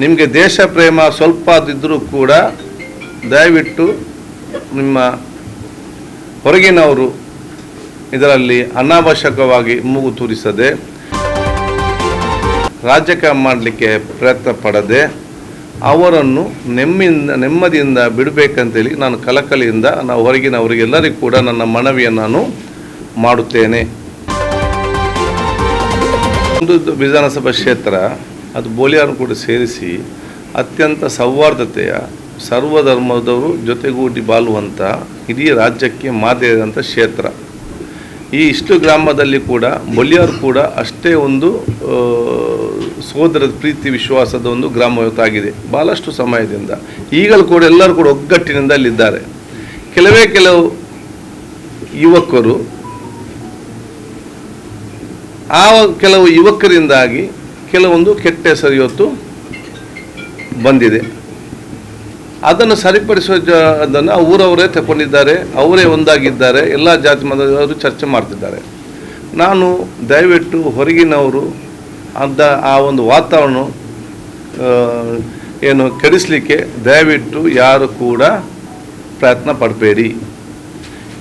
ನಿಮಗೆ ದೇಶ ಪ್ರೇಮ ಸ್ವಲ್ಪ ಆದಿದ್ದರೂ ಕೂಡ ದಯವಿಟ್ಟು ನಿಮ್ಮ ಹೊರಗಿನವರು ಇದರಲ್ಲಿ ಅನಾವಶ್ಯಕವಾಗಿ ಮೂಗು ತೂರಿಸದೆ ರಾಜಕೀಯ ಮಾಡಲಿಕ್ಕೆ ಪ್ರಯತ್ನ ಪಡದೆ ಅವರನ್ನು ನೆಮ್ಮಿಂದ, ನೆಮ್ಮದಿಯಿಂದ ಬಿಡಬೇಕಂತೇಳಿ ನಾನು ಕಲಕಲಿಯಿಂದ ನಾವು ಹೊರಗಿನವರಿಗೆಲ್ಲರಿಗೂ ಕೂಡ ನನ್ನ ಮನವಿಯನ್ನು ನಾನು ಮಾಡುತ್ತೇನೆ. ಒಂದು ವಿಧಾನಸಭಾ ಕ್ಷೇತ್ರ ಅದು ಬೋಲಿಯಾರನ್ನು ಕೂಡ ಸೇರಿಸಿ ಅತ್ಯಂತ ಸೌಹಾರ್ದತೆಯ ಸರ್ವಧರ್ಮದವರು ಜೊತೆಗೂಡಿ ಬಾಳುವಂಥ ಇಡೀ ರಾಜ್ಯಕ್ಕೆ ಮಾದರಿಯಾದಂಥ ಕ್ಷೇತ್ರ. ಈ ಇಷ್ಟು ಗ್ರಾಮದಲ್ಲಿ ಕೂಡ ಬೊಲಿಯಾರು ಕೂಡ ಅಷ್ಟೇ ಒಂದು ಸೋದರ ಪ್ರೀತಿ ವಿಶ್ವಾಸದ ಒಂದು ಗ್ರಾಮ ಇವತ್ತಾಗಿದೆ. ಭಾಳಷ್ಟು ಸಮಯದಿಂದ. ಈಗಲೂ ಕೂಡ ಎಲ್ಲರೂ ಕೂಡ ಒಗ್ಗಟ್ಟಿನಿಂದ ಅಲ್ಲಿದ್ದಾರೆ. ಕೆಲವೇ ಕೆಲವು ಯುವಕರು, ಆ ಕೆಲವು ಯುವಕರಿಂದಾಗಿ ಕೆಲವೊಂದು ಕೆಟ್ಟ ಹೆಸರು ಇವತ್ತು ಬಂದಿದೆ. ಅದನ್ನು ಸರಿಪಡಿಸುವ ಜ, ಅದನ್ನು ಊರವರೇ ತಗೊಂಡಿದ್ದಾರೆ ಅವರೇ ಒಂದಾಗಿದ್ದಾರೆ, ಎಲ್ಲ ಜಾತಿ ಮತದವರು ಚರ್ಚೆ ಮಾಡ್ತಿದ್ದಾರೆ. ನಾನು ದಯವಿಟ್ಟು ಹೊರಗಿನವರು ಅಂತ ಆ ಒಂದು ವಾತಾವರಣ ಏನು ಕೆಡಿಸಲಿಕ್ಕೆ ದಯವಿಟ್ಟು ಯಾರು ಕೂಡ ಪ್ರಯತ್ನ ಪಡಬೇಡಿ.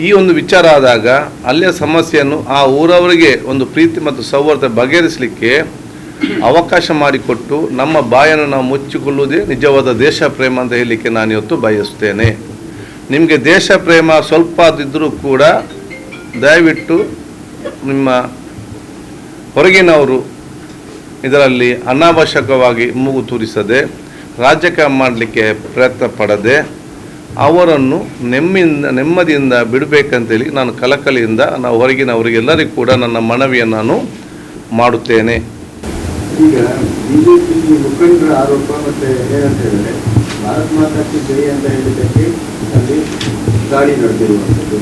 ಈ ಒಂದು ವಿಚಾರ ಆದಾಗ ಅಲ್ಲಿಯ ಸಮಸ್ಯೆಯನ್ನು ಆ ಊರವರಿಗೆ ಒಂದು ಪ್ರೀತಿ ಮತ್ತು ಸೌಹಾರ್ದ ಬಗೆಹರಿಸಲಿಕ್ಕೆ ಅವಕಾಶ ಮಾಡಿಕೊಟ್ಟು ನಮ್ಮ ಬಾಯನ್ನು ನಾವು ಮುಚ್ಚಿಕೊಳ್ಳುವುದೇ ನಿಜವಾದ ದೇಶ ಪ್ರೇಮ ಅಂತ ಹೇಳಲಿಕ್ಕೆ ನಾನು ಇವತ್ತು ಬಯಸುತ್ತೇನೆ. ನಿಮಗೆ ದೇಶ ಪ್ರೇಮ ಸ್ವಲ್ಪ ಇದ್ದರೂ ಕೂಡ ದಯವಿಟ್ಟು ನಿಮ್ಮ ಹೊರಗಿನವರು ಇದರಲ್ಲಿ ಅನಾವಶ್ಯಕವಾಗಿ ಮೂಗು ತೂರಿಸದೆ, ರಾಜಕೀಯ ಮಾಡಲಿಕ್ಕೆ ಪ್ರಯತ್ನ ಪಡದೆ, ಅವರನ್ನು ನೆಮ್ಮಿಂದ, ನೆಮ್ಮದಿಯಿಂದ ಬಿಡಬೇಕಂತೇಳಿ ನಾನು ಕಲಕಲಿಯಿಂದ ನಾವು ಹೊರಗಿನವರಿಗೆಲ್ಲರಿಗೂ ಕೂಡ ನನ್ನ ಮನವಿಯನ್ನು ನಾನು ಮಾಡುತ್ತೇನೆ. ಈಗ ಬಿಜೆಪಿ ಮುಖಂಡರ ಆರೋಪ ಮತ್ತೆ ಏನಂತ ಹೇಳಿದ್ರೆ, ಭಾರತ್ ಮಾತಾಕ್ಕೆ ಜೈ ಅಂತ ಹೇಳಿದ್ದಕ್ಕೆ ಅಲ್ಲಿ ದಾಳಿ ನಡೆದಿರುವಂಥದ್ದು.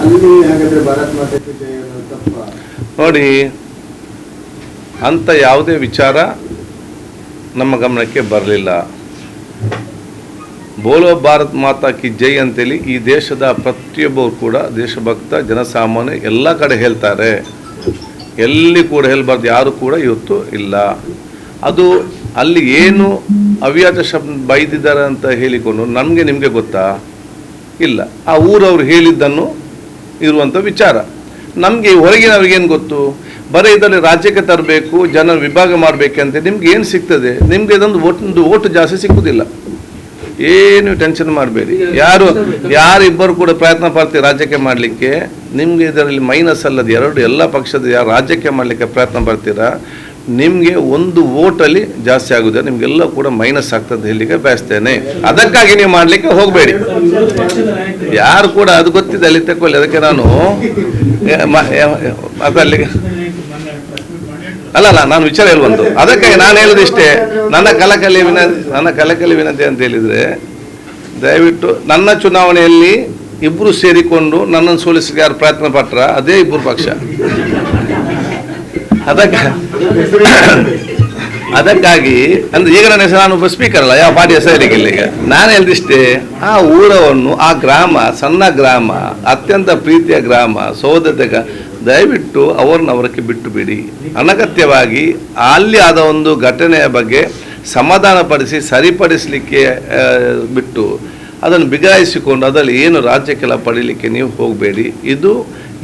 ಅಲ್ಲಿ ಹಾಗಾದ್ರೆ ಭಾರತ್ ಮಾತಾಕ್ಕೆ ಜೈ ಅನ್ನೋದು ತಪ್ಪ? ನೋಡಿ, ಅಂತ ಯಾವುದೇ ವಿಚಾರ ನಮ್ಮ ಗಮನಕ್ಕೆ ಬರಲಿಲ್ಲ. ಬೋಲೋ ಭಾರತ್ ಮಾತಾ ಕಿ ಜೈ ಅಂತೇಳಿ ಈ ದೇಶದ ಪ್ರತಿಯೊಬ್ಬರು ಕೂಡ, ದೇಶಭಕ್ತ, ಜನಸಾಮಾನ್ಯ ಎಲ್ಲ ಕಡೆ ಹೇಳ್ತಾರೆ. ಎಲ್ಲಿ ಕೂಡ ಹೇಳಬಾರ್ದು, ಯಾರು ಕೂಡ ಇವತ್ತು ಇಲ್ಲ. ಅದು ಅಲ್ಲಿ ಏನು ಅವ್ಯಾಜ ಶಬ್ದ ಬೈದಿದ್ದಾರೆ ಅಂತ ಹೇಳಿಕೊಂಡು ನಮಗೆ ನಿಮಗೆ ಗೊತ್ತಾ? ಇಲ್ಲ. ಆ ಊರವರು ಹೇಳಿದ್ದನ್ನು ಇರುವಂಥ ವಿಚಾರ. ನಮಗೆ ಹೊರಗಿನವ್ರಿಗೇನು ಗೊತ್ತು? ಬರೀ ಇದರಲ್ಲಿ ರಾಜ್ಯಕ್ಕೆ ತರಬೇಕು ಜನ ವಿಭಾಗ ಮಾಡಬೇಕಂತೆ, ನಿಮ್ಗೆ ಏನು ಸಿಗ್ತದೆ? ನಿಮಗೆ ಇದೊಂದು ಒಂದು ಓಟು ಜಾಸ್ತಿ ಸಿಕ್ಕುದಿಲ್ಲ. ಏನು ಟೆನ್ಷನ್ ಮಾಡಬೇಡಿ. ಯಾರು ಯಾರಿಬ್ಬರು ಕೂಡ ಪ್ರಯತ್ನ ಪಡ್ತೀವಿ ರಾಜ್ಯಕ್ಕೆ ಮಾಡಲಿಕ್ಕೆ ನಿಮಗೆ ಇದರಲ್ಲಿ ಮೈನಸ್ ಅಲ್ಲದೆ ಎರಡು ಎಲ್ಲ ಪಕ್ಷದ ಯಾರು ರಾಜ್ಯಕ್ಕೆ ಮಾಡಲಿಕ್ಕೆ ಪ್ರಯತ್ನ ಪಡ್ತೀರಾ ನಿಮಗೆ ಒಂದು ವೋಟಲ್ಲಿ ಜಾಸ್ತಿ ಆಗುತ್ತದೆ ನಿಮಗೆಲ್ಲ ಕೂಡ ಮೈನಸ್ ಆಗ್ತದೆ ಹೇಳಲಿಕ್ಕೆ ಬಯಸ್ತೇನೆ. ಅದಕ್ಕಾಗಿ ನೀವು ಮಾಡಲಿಕ್ಕೆ ಹೋಗಬೇಡಿ. ಯಾರು ಕೂಡ ಅದು ಗೊತ್ತಿದೆ ಅಲ್ಲಿ ತಗೊಳ್ಳಿ ಅದಕ್ಕೆ ನಾನು ಏ, ಮ- ಏ, ಅದು ಅಲ್ಲಿಗೆ ಅಲ್ಲ ಅಲ್ಲ, ನಾನು ವಿಚಾರ ಹೇಳುವಂತು ಅದಕ್ಕಾಗಿ ನಾನು ಹೇಳುದಿಷ್ಟೇ ನನ್ನ ಕಲಕಲಿ ವಿನಂತಿ ನನ್ನ ಕಲಕಲಿ ವಿನಂತಿ ಅಂತ ಹೇಳಿದ್ರೆ, ದಯವಿಟ್ಟು ನನ್ನ ಚುನಾವಣೆಯಲ್ಲಿ ಇಬ್ಬರು ಸೇರಿಕೊಂಡು ನನ್ನನ್ನು ಸೋಲಿಸಲಿಕ್ಕೆ ಯಾರು ಪ್ರಯತ್ನ ಪಟ್ರ? ಅದೇ ಇಬ್ಬರು ಪಕ್ಷ. ಅದಕ್ಕೆ, ಅದಕ್ಕಾಗಿ, ಅಂದ್ರೆ ಈಗ ನನ್ನ ಹೆಸರು, ನಾನು ಸ್ಪೀಕರ್ ಅಲ್ಲ, ಯಾವ ಪಾರ್ಟಿ ಹೆಸರಿಗಿಲ್ಲ ಈಗ ನಾನು ಹೇಳಿದಿಷ್ಟೇ ಆ ಊರವನ್ನು, ಆ ಗ್ರಾಮ, ಸಣ್ಣ ಗ್ರಾಮ, ಅತ್ಯಂತ ಪ್ರೀತಿಯ ಗ್ರಾಮ ಸೋದರ ದಯವಿಟ್ಟು ಅವರನ್ನು ಅವರಕ್ಕೆ ಬಿಟ್ಟು ಬಿಡಿ. ಅನಗತ್ಯವಾಗಿ ಅಲ್ಲಿ ಆದ ಒಂದು ಘಟನೆಯ ಬಗ್ಗೆ ಸಮಾಧಾನಪಡಿಸಿ ಸರಿಪಡಿಸಲಿಕ್ಕೆ ಆ, ಬಿಟ್ಟು ಅದನ್ನು ಬಿಗಾಯಿಸಿಕೊಂಡು ಅದರಲ್ಲಿ ಏನು ರಾಜ್ಯಕ್ಕೆಲ್ಲ ಪಡೀಲಿಕ್ಕೆ ನೀವು ಹೋಗಬೇಡಿ. ಇದು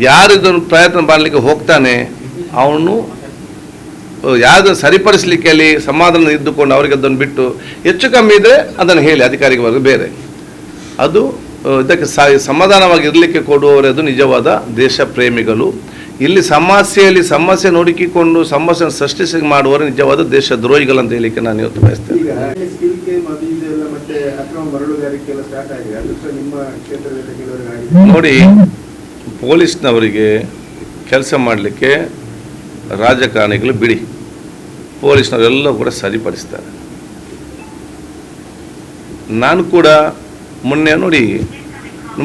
ಯಾರು ಇದನ್ನು ಪ್ರಯತ್ನ ಮಾಡಲಿಕ್ಕೆ ಹೋಗ್ತಾನೆ ಅವನು ಯಾವುದು ಸರಿಪಡಿಸಲಿಕ್ಕೆ ಅಲ್ಲಿ ಸಮಾಧಾನ ಇದ್ದುಕೊಂಡು ಅವರಿಗೆ ಅದನ್ನು ಬಿಟ್ಟು ಹೆಚ್ಚು ಕಮ್ಮಿ ಇದ್ದರೆ ಅದನ್ನು ಹೇಳಿ ಅಧಿಕಾರಿಗೆ ಬರೋದು ಬೇರೆ. ಅದು ಇದಕ್ಕೆ ಸಮಾಧಾನವಾಗಿ ಇರಲಿಕ್ಕೆ ಕೊಡುವವರದು ನಿಜವಾದ ದೇಶ ಪ್ರೇಮಿಗಳು ಇಲ್ಲಿ ಸಮಸ್ಯೆಯಲ್ಲಿ ಸಮಸ್ಯೆ ನೋಡಿಕೊಂಡು ಸಮಸ್ಯೆ ಸೃಷ್ಟಿಸಿ ಮಾಡುವವರು ನಿಜವಾದ ದೇಶ ದ್ರೋಹಿಗಳು ಅಂತ ಹೇಳಲಿಕ್ಕೆ ನಾನು ಇವತ್ತು ಬಯಸ್ತೇನೆ. ನೋಡಿ ಪೊಲೀಸ್ನವರಿಗೆ ಕೆಲಸ ಮಾಡಲಿಕ್ಕೆ ರಾಜಕಾರಣಿಗಳು ಬಿಡಿ. ಪೊಲೀಸ್ನವರೆಲ್ಲ ಕೂಡ ಸರಿಪಡಿಸ್ತಾರೆ. ನಾನು ಕೂಡ ಮೊನ್ನೆ ನೋಡಿ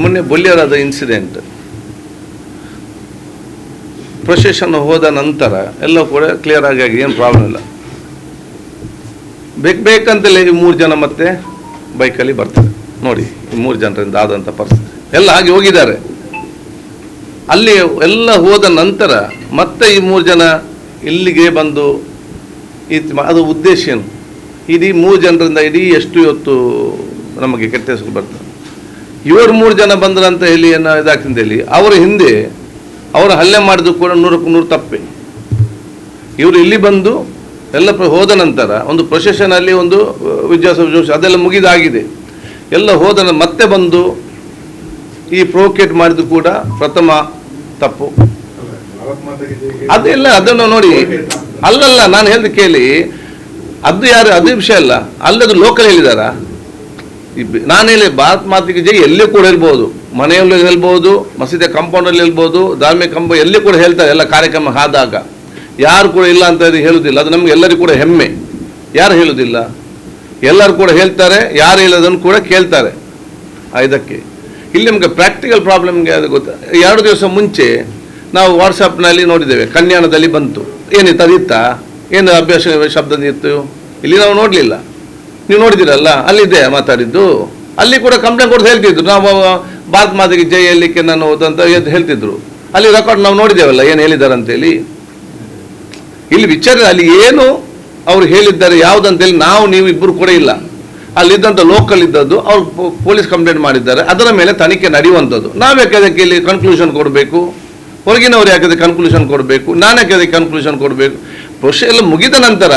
ಮೊನ್ನೆ ಬೊಲ್ಯರಾದ ಇನ್ಸಿಡೆಂಟ್ ಪ್ರೊಸೆಷನ್ ಹೋದ ನಂತರ ಎಲ್ಲ ಕೂಡ ಕ್ಲಿಯರ್ ಆಗಿ ಆಗಿ ಏನು ಪ್ರಾಬ್ಲಮ್ ಇಲ್ಲ. ಬೇಕು ಬೇಕಂತಲೇ ಈ ಮೂರು ಜನ ಮತ್ತೆ ಬೈಕಲ್ಲಿ ಬರ್ತಾರೆ. ನೋಡಿ, ಈ ಮೂರು ಜನರಿಂದ ಆದಂಥ ಪರಿಸ್ಥಿತಿ. ಎಲ್ಲ ಆಗಿ ಹೋಗಿದ್ದಾರೆ. ಅಲ್ಲಿ ಎಲ್ಲ ಹೋದ ನಂತರ ಮತ್ತೆ ಈ ಮೂರು ಜನ ಇಲ್ಲಿಗೆ ಬಂದು ಈ ಅದು ಉದ್ದೇಶ ಏನು? ಇಡೀ ಮೂರು ಜನರಿಂದ ಇಡೀ ಎಷ್ಟು ಇವತ್ತು ನಮಗೆ ಕೆಟ್ಟ ಹೆಸರು ಬರ್ತದೆ? ಇವರು ಮೂರು ಜನ ಬಂದ್ರಂತ ಹೇಳಿ ಏನೋ ಇದಾಗ್ತಿದ್ದೇಳಿ ಹೇಳಿ? ಅವರ ಹಿಂದೆ ಅವರು ಹಲ್ಲೆ ಮಾಡಿದ್ರು ಕೂಡ ನೂರಕ್ಕೂ ನೂರು ತಪ್ಪೆ. ಇವರು ಇಲ್ಲಿ ಬಂದು ಎಲ್ಲ ಹೋದ ನಂತರ ಒಂದು ಪ್ರೊಸೆಷನಲ್ಲಿ ಒಂದು ವಿದ್ಯಾಸ ಜೋಶಿ ಅದೆಲ್ಲ ಮುಗಿದಾಗಿದೆ. ಎಲ್ಲ ಹೋದ ಮತ್ತೆ ಬಂದು ಈ ಪ್ರೋಕೇಟ್ ಮಾಡಿದ್ದು ಕೂಡ ಪ್ರಥಮ ತಪ್ಪು. ಅದೆಲ್ಲ ಅದನ್ನು ನೋಡಿ, ಅಲ್ಲಲ್ಲ, ನಾನು ಹೇಳಿದ ಕೇಳಿ, ಅದು ಯಾರು, ಅದು ವಿಷಯ ಅಲ್ಲ, ಅಲ್ಲದು ಲೋಕಲ್ ಹೇಳಿದಾರ? ನಾನು ಹೇಳಿ ಭಾರತ್ ಮಾತಿಗೆ ಜೈ, ಎಲ್ಲೇ ಕೂಡ ಹೇಳ್ಬೋದು ಮನೆಯಲ್ಲೂ ಹೇಳ್ಬೋದು ಮಸೀದಿ ಕಂಪೌಂಡಲ್ಲಿ ಹೇಳ್ಬೋದು, ಧಾರ್ಮಿಕ ಕಂಬ ಎಲ್ಲಿ ಕೂಡ ಹೇಳ್ತಾರೆ, ಎಲ್ಲ ಕಾರ್ಯಕ್ರಮ ಆದಾಗ. ಯಾರು ಕೂಡ ಇಲ್ಲ ಅಂತ ಹೇಳುವುದಿಲ್ಲ ಅದು ನಮಗೆ ಎಲ್ಲರಿಗೂ ಕೂಡ ಹೆಮ್ಮೆ. ಯಾರು ಹೇಳುವುದಿಲ್ಲ ಎಲ್ಲರೂ ಕೂಡ ಹೇಳ್ತಾರೆ, ಯಾರು ಹೇಳೋದನ್ನು ಕೂಡ ಕೇಳ್ತಾರೆ. ಇದಕ್ಕೆ. ಇಲ್ಲಿ ನಮಗೆ ಪ್ರಾಕ್ಟಿಕಲ್ ಪ್ರಾಬ್ಲಮ್ಗೆ ಅದು ಗೊತ್ತಾ, ಎರಡು ದಿವಸ ಮುಂಚೆ ನಾವು ವಾಟ್ಸಪ್ನಲ್ಲಿ ನೋಡಿದ್ದೇವೆ ಕಲ್ಯಾಣದಲ್ಲಿ ಬಂತು. ಏನಿತ್ತು ಅದಿತ್ತಾ ಏನು ಅಭ್ಯಾಸ ಶಬ್ದ ಇತ್ತು? ಇಲ್ಲಿ ನಾವು ನೋಡಲಿಲ್ಲ. ನೀವು ನೋಡಿದಿರಲ್ಲ ಅಲ್ಲಿದೆ ಮಾತಾಡಿದ್ದು. ಅಲ್ಲಿ ಕೂಡ ಕಂಪ್ಲೇಂಟ್ ಕೊಡ್ತಾ ಹೇಳ್ತಿದ್ರು. ನಾವು ಭಾರತ್ ಮಾತೆಗೆ ಜೈ ಹೇಳಲಿಕ್ಕೆ ನಾನು ಎದ್ದು ಹೇಳ್ತಿದ್ರು. ಅಲ್ಲಿ ರೆಕಾರ್ಡ್ ನಾವು ನೋಡಿದ್ದೇವಲ್ಲ, ಏನು ಹೇಳಿದ್ದಾರೆ ಅಂತೇಳಿ ಇಲ್ಲಿ ವಿಚಾರ, ಅಲ್ಲಿ ಏನು ಅವ್ರು ಹೇಳಿದ್ದಾರೆ ಯಾವುದಂತೇಳಿ ನಾವು, ನೀವು ಇಬ್ಬರು ಕೂಡ ಇಲ್ಲ. ಅಲ್ಲಿದ್ದಂಥ ಲೋಕಲ್ ಇದ್ದದ್ದು, ಅವ್ರು ಪೊಲೀಸ್ ಕಂಪ್ಲೇಂಟ್ ಮಾಡಿದ್ದಾರೆ. ಅದರ ಮೇಲೆ ತನಿಖೆ ನಡೆಯುವಂಥದ್ದು. ನಾವು ಯಾಕೆ ಅದಕ್ಕೆ ಇಲ್ಲಿ ಕನ್ಕ್ಲೂಷನ್ ಕೊಡಬೇಕು? ಹೊರಗಿನವ್ರು ಯಾಕೆ ಅದಕ್ಕೆ ಕನ್ಕ್ಲೂಷನ್ ಕೊಡಬೇಕು? ನಾನು ಯಾಕೆ ಅದಕ್ಕೆ ಕನ್ಕ್ಲೂಷನ್ ಕೊಡಬೇಕು? ಪ್ರೊಸೆ ಎಲ್ಲ ಮುಗಿದ ನಂತರ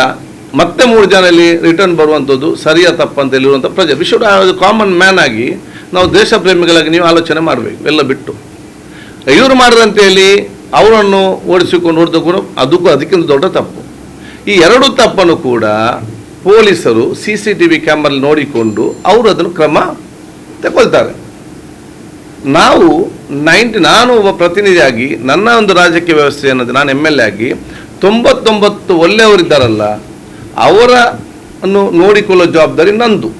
ಮತ್ತೆ ಮೂರು ಜನ ಇಲ್ಲಿ ರಿಟರ್ನ್ ಬರುವಂಥದ್ದು, ಸರಿಯ ತಪ್ಪಂತ ಹೇಳಿರುವಂಥ ಪ್ರಜೆ. ವಿಶ್ವ ಕಾಮನ್ ಮ್ಯಾನ್ ಆಗಿ ನಾವು ದೇಶ ಪ್ರೇಮಿಗಳಾಗಿ ನೀವು ಆಲೋಚನೆ ಮಾಡಬೇಕು, ಎಲ್ಲ ಬಿಟ್ಟು. ಇವರು ಮಾಡಿದಂತೆ ಹೇಳಿ ಅವರನ್ನು ಓಡಿಸಿಕೊಂಡು ಹೊಡೆದುಕೊಂಡು ಕೂಡ ಅದಕ್ಕೂ ಅದಕ್ಕಿಂತ ದೊಡ್ಡ ತಪ್ಪು. ಈ ಎರಡು ತಪ್ಪನ್ನು ಕೂಡ ಪೊಲೀಸರು ಸಿ ಸಿ ಟಿ ವಿ ಕ್ಯಾಮ್ರಲ್ಲಿ ನೋಡಿಕೊಂಡು ಅವರು ಅದನ್ನು ಕ್ರಮ ತಗೊಳ್ತಾರೆ ನಾವು ನೈಂಟಿ, ನಾನು ಒಬ್ಬ ಪ್ರತಿನಿಧಿಯಾಗಿ, ನನ್ನ ಒಂದು ರಾಜಕೀಯ ವ್ಯವಸ್ಥೆ ಅನ್ನೋದು ನಾನು ಎಂ ಎಲ್ ಎ ಆಗಿ ತೊಂಬತ್ತೊಂಬತ್ತು ಒಳ್ಳೆಯವರಿದ್ದಾರಲ್ಲ ಅವರ ಅನ್ನು ನೋಡಿಕೊಳ್ಳೋ ಜವಾಬ್ದಾರಿ ನಂದು.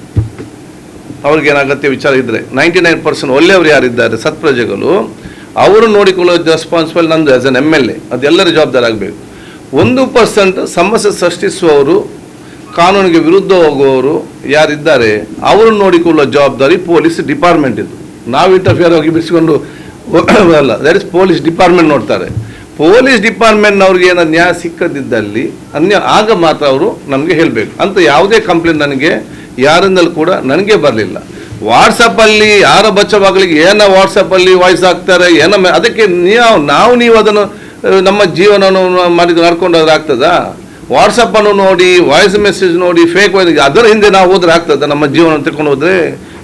ಅವ್ರಿಗೇನು ಅಗತ್ಯ ವಿಚಾರ ಇದ್ದರೆ ನೈಂಟಿ ನೈನ್ ಪರ್ಸೆಂಟ್ ಒಳ್ಳೆಯವರು ಯಾರಿದ್ದಾರೆ ಸತ್ಪ್ರಜೆಗಳು, ಅವರು ನೋಡಿಕೊಳ್ಳೋ ರೆಸ್ಪಾನ್ಸಿಬಲ್ ನಂದು as an M L A ಅದೆಲ್ಲರ ಜವಾಬ್ದಾರಿ ಆಗಬೇಕು. ಒಂದು ಪರ್ಸೆಂಟ್ ಸಮಸ್ಯೆ ಸೃಷ್ಟಿಸುವವರು, ಕಾನೂನಿಗೆ ವಿರುದ್ಧ ಹೋಗುವವರು ಯಾರಿದ್ದಾರೆ, ಅವರು ನೋಡಿಕೊಳ್ಳೋ ಜವಾಬ್ದಾರಿ ಪೊಲೀಸ್ ಡಿಪಾರ್ಟ್ಮೆಂಟ್ ಇದು ನಾವು ಇಂಟರ್ಫಿಯರ್ ಹೋಗಿ ಬಿಡಿಸಿಕೊಂಡು ಅಲ್ಲ ದಟ್ ಇಸ್ ಪೊಲೀಸ್ ಡಿಪಾರ್ಟ್ಮೆಂಟ್ ನೋಡ್ತಾರೆ. ಪೊಲೀಸ್ ಡಿಪಾರ್ಟ್ಮೆಂಟ್ನವ್ರಿಗೆ ಏನೋ ನ್ಯಾಯ ಸಿಕ್ಕದಿದ್ದಲ್ಲಿ, ಅನ್ಯ, ಆಗ ಮಾತ್ರ ಅವರು ನಮಗೆ ಹೇಳಬೇಕು. ಅಂತ ಯಾವುದೇ ಕಂಪ್ಲೇಂಟ್ ನನಗೆ ಯಾರಿಂದಲೂ ಕೂಡ ನನಗೆ ಬರಲಿಲ್ಲ. ವಾಟ್ಸಪ್ಪಲ್ಲಿ ಯಾರ ಬಚ್ಚವಾಗಲಿಕ್ಕೆ ಏನೋ ವಾಟ್ಸಪ್ಪಲ್ಲಿ ವಾಯ್ಸ್ ಹಾಕ್ತಾರೆ, ಏನೋ ಅದಕ್ಕೆ ನೀವು ನಾವು ನೀವು ಅದನ್ನು ನಮ್ಮ ಜೀವನವನ್ನು ಮಾಡಿ ನಡ್ಕೊಂಡೋದ್ರೆ ಆಗ್ತದಾ? ವಾಟ್ಸಪ್ಪನ್ನು ನೋಡಿ, ವಾಯ್ಸ್ ಮೆಸೇಜ್ ನೋಡಿ ಫೇಕ್ ಅದರ ಹಿಂದೆ ನಾವು ಹೋದ್ರೆ ಆಗ್ತದೆ ನಮ್ಮ ಜೀವನ ತಿಳ್ಕೊಂಡು ಹೋದರೆ?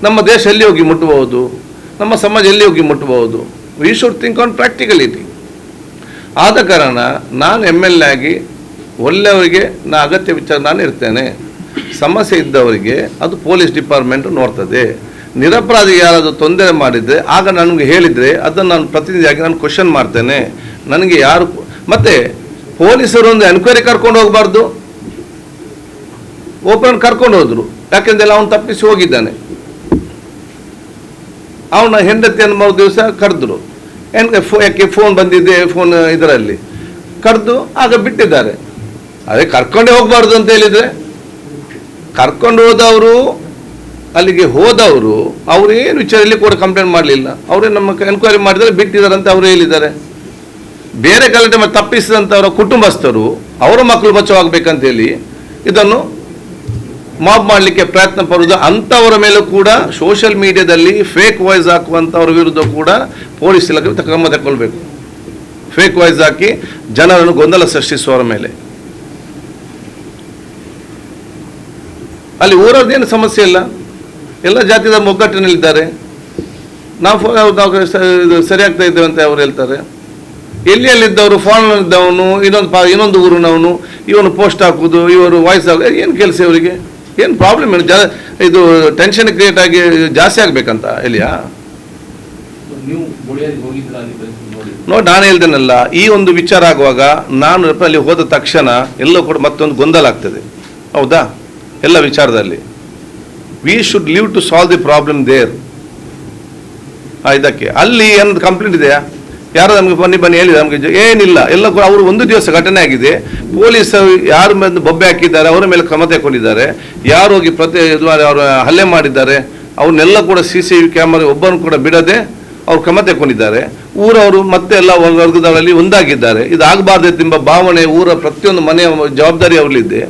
ನಮ್ಮ ದೇಶ ಎಲ್ಲಿ ಹೋಗಿ ಮುಟ್ಟಬಹುದು? ನಮ್ಮ ಸಮಾಜ ಎಲ್ಲಿ ಹೋಗಿ ಮುಟ್ಟಬಹುದು? We should think on practicality ಆದ ಕಾರಣ ನಾನು ಎಂ ಎಲ್ ಎ ಆಗಿ ಒಳ್ಳೆಯವರಿಗೆ ನಾ ಅಗತ್ಯ ವಿಚಾರ ನಾನು ಇರ್ತೇನೆ. ಸಮಸ್ಯೆ ಇದ್ದವರಿಗೆ ಅದು ಪೊಲೀಸ್ ಡಿಪಾರ್ಟ್ಮೆಂಟ್ ನೋಡ್ತದೆ. ನಿರಪರಾಧಿ ಯಾರಾದರೂ ತೊಂದರೆ ಮಾಡಿದರೆ ಆಗ ನನಗೆ ಹೇಳಿದರೆ ಅದನ್ನು ನಾನು ಪ್ರತಿನಿಧಿಯಾಗಿ ನಾನು ಕ್ವಶನ್ ಮಾಡ್ತೇನೆ. ನನಗೆ ಯಾರು ಮತ್ತೆ ಪೊಲೀಸರು ಒಂದು ಎನ್ಕ್ವೈರಿ ಕರ್ಕೊಂಡು ಹೋಗಬಾರ್ದು. ಓಪನ್ ಕರ್ಕೊಂಡು ಹೋದರು. ಯಾಕೆಂದರೆ ಅವನು ತಪ್ಪಿಸಿ ಹೋಗಿದ್ದಾನೆ. ಅವನ ಹೆಂಡತಿಯನ್ನು ಮೂರು ದಿವಸ ಕರೆದ್ರು. ಏನ್ ಫೋ, ಯಾಕೆ ಫೋನ್ ಬಂದಿದೆ ಫೋನ್ ಇದರಲ್ಲಿ. ಕರೆದು ಆಗ ಬಿಟ್ಟಿದ್ದಾರೆ. ಅದೇ ಕರ್ಕೊಂಡೇ ಹೋಗಬಾರ್ದು ಅಂತ ಹೇಳಿದ್ರೆ. ಕರ್ಕೊಂಡು ಹೋದವರು, ಅಲ್ಲಿಗೆ ಹೋದವರು, ಅವರು ಏನು ವಿಚಾರದಲ್ಲಿ ಕೂಡ ಕಂಪ್ಲೇಂಟ್ ಮಾಡಲಿಲ್ಲ. ಅವರೇ ನಮ್ಮ ಎನ್ಕ್ವೈರಿ ಮಾಡಿದರೆ ಬಿಟ್ಟಿದ್ದಾರೆ ಅಂತ ಅವರು ಹೇಳಿದ್ದಾರೆ. ಬೇರೆ ಗಲಾಟೆ ಮಾಡಿ ತಪ್ಪಿಸಿದಂಥವರ ಕುಟುಂಬಸ್ಥರು, ಅವರ ಮಕ್ಕಳು ಬಚಾವಾಗಬೇಕಂತ ಹೇಳಿ ಇದನ್ನು ಮಾಬ್ ಮಾಡಲಿಕ್ಕೆ ಪ್ರಯತ್ನ ಪಡುವುದು ಅಂಥವರ ಮೇಲೂ ಕೂಡ ಸೋಷಿಯಲ್ ಮೀಡಿಯಾದಲ್ಲಿ ಫೇಕ್ ವಾಯ್ಸ್ ಹಾಕುವಂಥವ್ರ ವಿರುದ್ಧ ಕೂಡ ಪೊಲೀಸ್ ಇಲಾಖೆ ಕ್ರಮ ತಗೊಳ್ಬೇಕು ಫೇಕ್ ವಾಯ್ಸ್ ಹಾಕಿ ಜನರನ್ನು ಗೊಂದಲ ಸೃಷ್ಟಿಸುವವರ ಮೇಲೆ. ಅಲ್ಲಿ ಊರವ್ರದ್ದೇನು ಸಮಸ್ಯೆ ಇಲ್ಲ. ಎಲ್ಲ ಜಾತಿದ ಒಗ್ಗಟ್ಟಿನಲ್ಲಿದ್ದಾರೆ ನಾವು ನಾವು ಸರಿ ಆಗ್ತಾ ಇದ್ದೇವೆ ಅಂತ ಅವ್ರು ಹೇಳ್ತಾರೆ. ಎಲ್ಲಿ ಎಲ್ಲಿದ್ದವರು ಫಾರಿನಲ್ಲಿದ್ದವನು ಇನ್ನೊಂದು ಪಾ ಇನ್ನೊಂದು ಊರಿನವನು ಇವನು ಪೋಸ್ಟ್ ಹಾಕೋದು ಇವರು ವಾಯ್ಸ್ ಹಾಕುದು ಏನು ಕೆಲಸ ಇವರಿಗೆ? ಏನು ಪ್ರಾಬ್ಲಮ್ ಏನು? ಜಾ ಇದು ಟೆನ್ಷನ್ ಕ್ರಿಯೇಟ್ ಆಗಿ ಜಾಸ್ತಿ ಆಗಬೇಕಂತ ಎಲ್ಲಿಯಾ? ನೋಡಿ ನಾನು ಹೇಳ್ದೇನಲ್ಲ ಈ ಒಂದು ವಿಚಾರ ಆಗುವಾಗ ನಾನು ಅಲ್ಲಿ ಹೋದ ತಕ್ಷಣ ಎಲ್ಲೋ ಕೂಡ ಮತ್ತೊಂದು ಗೊಂದಲ ಆಗ್ತದೆ. ಹೌದಾ? ಎಲ್ಲ ವಿಚಾರದಲ್ಲಿ. We should leave to solve the problem there ಇದಕ್ಕೆ. ಅಲ್ಲಿ ಏನದು ಕಂಪ್ಲೇಂಟ್ ಇದೆಯಾ? ಯಾರು ನಮಗೆ ಬನ್ನಿ ಬನ್ನಿ ಹೇಳಿದೆ ನಮಗೆ ಏನಿಲ್ಲ. ಎಲ್ಲ ಕೂಡ ಅವರು ಒಂದು ದಿವಸ ಘಟನೆ ಆಗಿದೆ. ಪೊಲೀಸ್ ಯಾರ ಮೇಲೆ ಬೊಬ್ಬೆ ಹಾಕಿದ್ದಾರೆ, ಅವರ ಮೇಲೆ ಕ್ರಮ ತಗೊಂಡಿದ್ದಾರೆ ಯಾರು ಹೋಗಿ ಪ್ರತಿ ಇದು ಅವರು ಹಲ್ಲೆ ಮಾಡಿದ್ದಾರೆ, ಅವ್ರನ್ನೆಲ್ಲ ಕೂಡ ಸಿ ಸಿ ವಿ ಕ್ಯಾಮರಾ ಒಬ್ಬರನ್ನು ಕೂಡ ಬಿಡದೆ ಅವ್ರು ಕ್ರಮ ತಗೊಂಡಿದ್ದಾರೆ ಊರವರು ಮತ್ತೆ ಎಲ್ಲ ವರ್ಗದವರಲ್ಲಿ ಒಂದಾಗಿದ್ದಾರೆ. ಇದಾಗಬಾರ್ದು ಎಂಬ ಭಾವನೆ ಊರ ಪ್ರತಿಯೊಂದು ಮನೆಯ ಜವಾಬ್ದಾರಿ ಅವರಲ್ಲಿದೆ.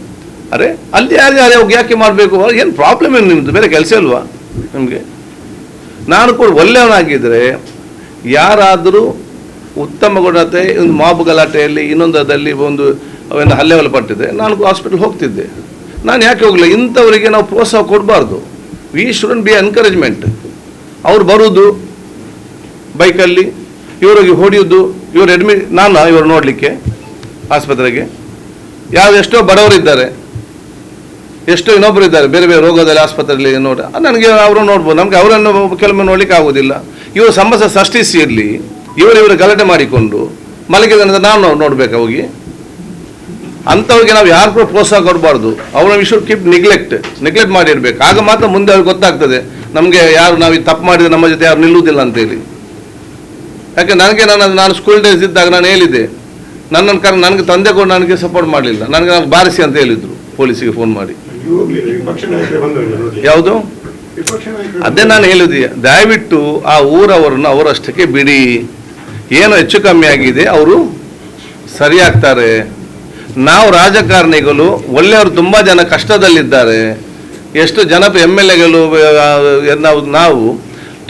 ಅರೆ, ಅಲ್ಲಿ ಯಾರು ಯಾರು ಹೋಗಿ ಯಾಕೆ ಮಾಡಬೇಕು? ಏನು ಪ್ರಾಬ್ಲಮ್ ಏನು ನಿಮ್ಮದು ಬೇರೆ ಕೆಲಸ ಇಲ್ವಾ ನಿಮಗೆ? ನಾನು ಕೂಡ ಒಳ್ಳೆಯವನಾಗಿದ್ದರೆ ಯಾರಾದರೂ ಉತ್ತಮ ಗುಣತೆ, ಒಂದು ಮಾಬ್ ಗಲಾಟೆಯಲ್ಲಿ ಇನ್ನೊಂದರಲ್ಲಿ ಒಂದು ಅವನ್ನು ಹಲ್ಲೆ ಒಳಪಟ್ಟಿದೆ ನಾನು ಹಾಸ್ಪಿಟಲ್ ಹೋಗ್ತಿದ್ದೆ. ನಾನು ಯಾಕೆ ಹೋಗಲಿಲ್ಲ? ಇಂಥವರಿಗೆ ನಾವು ಪ್ರೋತ್ಸಾಹ ಕೊಡಬಾರ್ದು. ವಿ ಶುಡನ್ ಬಿ ಎನ್ಕರೇಜ್ಮೆಂಟ್ ಅವ್ರು ಬರೋದು ಬೈಕಲ್ಲಿ, ಇವರಿಗೆ ಹೊಡೆಯೋದು, ಇವರು ಅಡ್ಮಿಟ್ ನಾನು, ಇವರು ನೋಡಲಿಕ್ಕೆ ಆಸ್ಪತ್ರೆಗೆ. ಯಾವ ಎಷ್ಟೋ ಬಡವರಿದ್ದಾರೆ. ಎಷ್ಟೋ ಇನ್ನೊಬ್ಬರು ಇದ್ದಾರೆ, ಬೇರೆ ಬೇರೆ ರೋಗದಲ್ಲಿ ಆಸ್ಪತ್ರೆಯಲ್ಲಿ ನೋಡಿ. ನನಗೆ ಅವರು ನೋಡ್ಬೋದು, ನಮಗೆ ಅವರನ್ನು ಕೆಲವೊಮ್ಮೆ ನೋಡ್ಲಿಕ್ಕೆ ಆಗೋದಿಲ್ಲ. ಇವರು ಸಮಸ್ಯೆ ಸೃಷ್ಟಿಸಿ ಇರಲಿ ಇವರು ಇವರು ಗಲಾಟೆ ಮಾಡಿಕೊಂಡು, ಮಲಗಿದ ನಂತರ ನಾನು ನೋಡ್ಬೇಕು ಹೋಗಿ? ಅಂಥವ್ರಿಗೆ ನಾವು ಯಾರು ಕೂಡ ಪ್ರೋತ್ಸಾಹ ಕೊಡಬಾರ್ದು. ಅವರ ವಿಷಯ ಕೀಪ್ ನೆಗ್ಲೆಕ್ಟ್ ನೆಗ್ಲೆಕ್ಟ್ ಮಾಡಿರ್ಬೇಕು. ಆಗ ಮಾತ್ರ ಮುಂದೆ ಅವ್ರಿಗೆ ಗೊತ್ತಾಗ್ತದೆ, ನಮಗೆ ಯಾರು ನಾವು ತಪ್ಪು ಮಾಡಿದ್ರೆ ನಮ್ಮ ಜೊತೆ ಯಾರು ನಿಲ್ಲುವುದಿಲ್ಲ ಅಂತೇಳಿ ಯಾಕೆ ನನಗೆ ನಾನು ನಾನು ಸ್ಕೂಲ್ ಡೇಸ್ ಇದ್ದಾಗ ನಾನು ಹೇಳಿದ್ದೆ, ನನ್ನನ್ನು ಕರ್ ನನಗೆ ತಂದೆ ಕೂಡ, ನನಗೆ ಸಪೋರ್ಟ್ ಮಾಡಲಿಲ್ಲ. ನನಗೆ ನಾನು ಬಾರಿಸಿ ಅಂತ ಹೇಳಿದರು ಪೊಲೀಸಿಗೆ ಫೋನ್ ಮಾಡಿ. ಯಾವುದು? ಅದೇ ನಾನು ಹೇಳಿದೆ ದಯವಿಟ್ಟು ಆ ಊರವರನ್ನು ಅವರಷ್ಟಕ್ಕೆ ಬಿಡಿ. ಏನು ಹೆಚ್ಚು ಕಮ್ಮಿ ಆಗಿದೆ ಅವರು ಸರಿಯಾಗ್ತಾರೆ. ನಾವು ರಾಜಕಾರಣಿಗಳು ಒಳ್ಳೆಯವರು ತುಂಬ ಜನ ಕಷ್ಟದಲ್ಲಿದ್ದಾರೆ. ಎಷ್ಟು ಜನ ಎಂ ಎಲ್ ಎಗಳು ನಾವು ನಾವು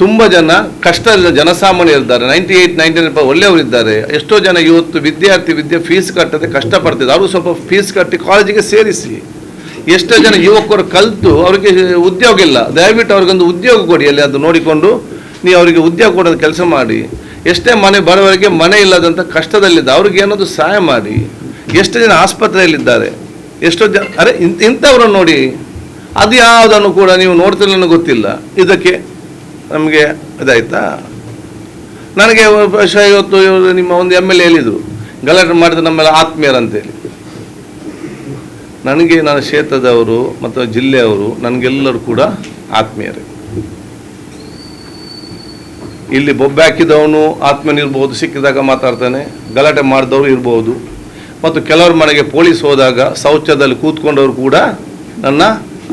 ತುಂಬ ಜನ ಕಷ್ಟ ಜನಸಾಮಾನ್ಯರಿದ್ದಾರೆ ನೈಂಟಿ ಏಯ್ಟ್ ನೈಂಟಿ ನೈನ್ ಒಳ್ಳೆಯವರು ಇದ್ದಾರೆ. ಎಷ್ಟೋ ಜನ ಇವತ್ತು ವಿದ್ಯಾರ್ಥಿ ವಿದ್ಯೆ ಫೀಸ್ ಕಟ್ಟದೆ ಕಷ್ಟಪಡ್ತಿದ್ದಾರೆ. ಅವರು ಸ್ವಲ್ಪ ಫೀಸ್ ಕಟ್ಟಿ ಕಾಲೇಜಿಗೆ ಸೇರಿಸಿ. ಎಷ್ಟೋ ಜನ ಯುವಕರು ಕಲಿತು ಅವರಿಗೆ ಉದ್ಯೋಗ ಇಲ್ಲ. ದಯವಿಟ್ಟು ಅವ್ರಿಗೊಂದು ಉದ್ಯೋಗ ಕೊಡಿ ಅಲ್ಲಿ ಅದು ನೋಡಿಕೊಂಡು. ನೀವು ಅವರಿಗೆ ಉದ್ಯೋಗ ಕೊಡೋದು ಕೆಲಸ ಮಾಡಿ. ಎಷ್ಟೇ ಮನೆ ಬಡವರಿಗೆ ಮನೆ ಇಲ್ಲದಂಥ ಕಷ್ಟದಲ್ಲಿದ್ದ ಅವ್ರಿಗೆ ಏನಾದರೂ ಸಹಾಯ ಮಾಡಿ. ಎಷ್ಟು ಜನ ಆಸ್ಪತ್ರೆಯಲ್ಲಿದ್ದಾರೆ. ಎಷ್ಟೋ ಜನ ಅರೆ ಇಂಥ ಇಂಥವ್ರನ್ನ ನೋಡಿ. ಅದು ಯಾವುದನ್ನು ಕೂಡ ನೀವು ನೋಡ್ತಿಲ್ಲ ಗೊತ್ತಿಲ್ಲ. ಇದಕ್ಕೆ ನಮಗೆ ಇದಾಯ್ತಾ? ನನಗೆ ಇವತ್ತು ಇವರು ನಿಮ್ಮ ಒಂದು ಎಂ ಎಲ್ ಎ ಹೇಳಿದರು ಗಲಾಟೆ ಮಾಡಿದ ನಮ್ಮೆಲ್ಲ ಆತ್ಮೀಯರಂತೇಳಿ. ನನಗೆ ನನ್ನ ಕ್ಷೇತ್ರದವರು ಮತ್ತು ಜಿಲ್ಲೆಯವರು ನನಗೆಲ್ಲರೂ ಕೂಡ ಆತ್ಮೀಯರೇ. ಇಲ್ಲಿ ಬೊಬ್ಬೆ ಹಾಕಿದವನು ಆತ್ಮನಿರ್ಬೋದು ಸಿಕ್ಕಿದಾಗ ಮಾತಾಡ್ತಾನೆ, ಗಲಾಟೆ ಮಾಡಿದವರು ಇರ್ಬೋದು. ಮತ್ತು ಕೆಲವ್ರ ಮನೆಗೆ ಪೊಲೀಸ್ ಹೋದಾಗ ಶೌಚದಲ್ಲಿ ಕೂತ್ಕೊಂಡವರು ಕೂಡ ನನ್ನ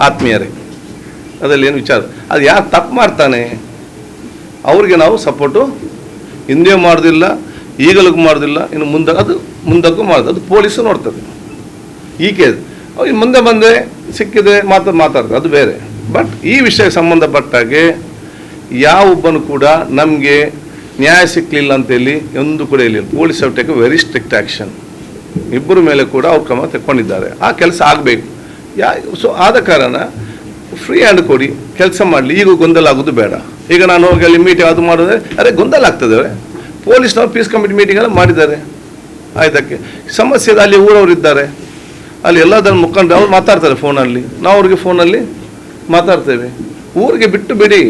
ಆತ್ಮೀಯರೇ. ಅದರಲ್ಲಿ ಏನು ವಿಚಾರ? ಅದು ಯಾರು ತಪ್ಪು ಮಾಡ್ತಾನೆ? ಅವ್ರಿಗೆ ನಾವು ಸಪೋರ್ಟು ಹಿಂದೆ ಮಾಡೋದಿಲ್ಲ, ಈಗಲೂ ಮಾಡೋದಿಲ್ಲ, ಇನ್ನು ಮುಂದೆ ಅದು ಮುಂದಕ್ಕೂ ಮಾಡೋದು. ಅದು ಪೊಲೀಸು ನೋಡ್ತದೆ. ಈ ಕೇಸ್ ಅವ್ರಿಗೆ ಮುಂದೆ ಬಂದರೆ ಸಿಕ್ಕಿದೆ ಮಾತು ಮಾತಾಡ್ತಾರೆ ಅದು ಬೇರೆ. ಬಟ್ ಈ ವಿಷಯಕ್ಕೆ ಸಂಬಂಧಪಟ್ಟಾಗೆ ಯಾವೊಬ್ಬನು ಕೂಡ ನಮಗೆ ನ್ಯಾಯ ಸಿಕ್ಕಲಿಲ್ಲ ಅಂತೇಳಿ ಒಂದು ಕೂಡ ಇಲ್ಲ police take very strict action ಇಬ್ಬರ ಮೇಲೆ ಕೂಡ ಅವ್ರು ಕ್ರಮ ತಗೊಂಡಿದ್ದಾರೆ ಆ ಕೆಲಸ ಆಗಬೇಕು. ಯಾ ಸೊ ಆದ ಕಾರಣ ಫ್ರೀ ಹ್ಯಾಂಡ್ ಕೊಡಿ, ಕೆಲಸ ಮಾಡಲಿ. ಈಗ ಗೊಂದಲ ಆಗೋದು ಬೇಡ. ಈಗ ನಾನು ಹೋಗಿ ಅಲ್ಲಿ ಮೀಟಿಂಗ್ ಅದು ಮಾಡಿದ್ರೆ ಅದೇ ಗೊಂದಲ ಆಗ್ತದೆ ಪೊಲೀಸ್ನವ್ರು ಪೀಸ್ ಕಮಿಟಿ ಮೀಟಿಂಗ್ ಎಲ್ಲ ಮಾಡಿದ್ದಾರೆ. ಆಯ್ತಕ್ಕೆ. ಸಮಸ್ಯೆದ ಅಲ್ಲಿ ಊರವರು ಇದ್ದಾರೆ. ಅಲ್ಲಿ ಎಲ್ಲದನ್ನು ಮುಖಂಡರು ಅವ್ರು ಮಾತಾಡ್ತಾರೆ ಫೋನಲ್ಲಿ. ನಾವು ಅವ್ರಿಗೆ ಫೋನಲ್ಲಿ ಮಾತಾಡ್ತೇವೆ. ಊರಿಗೆ ಬಿಟ್ಟು ಬಿಡಿ.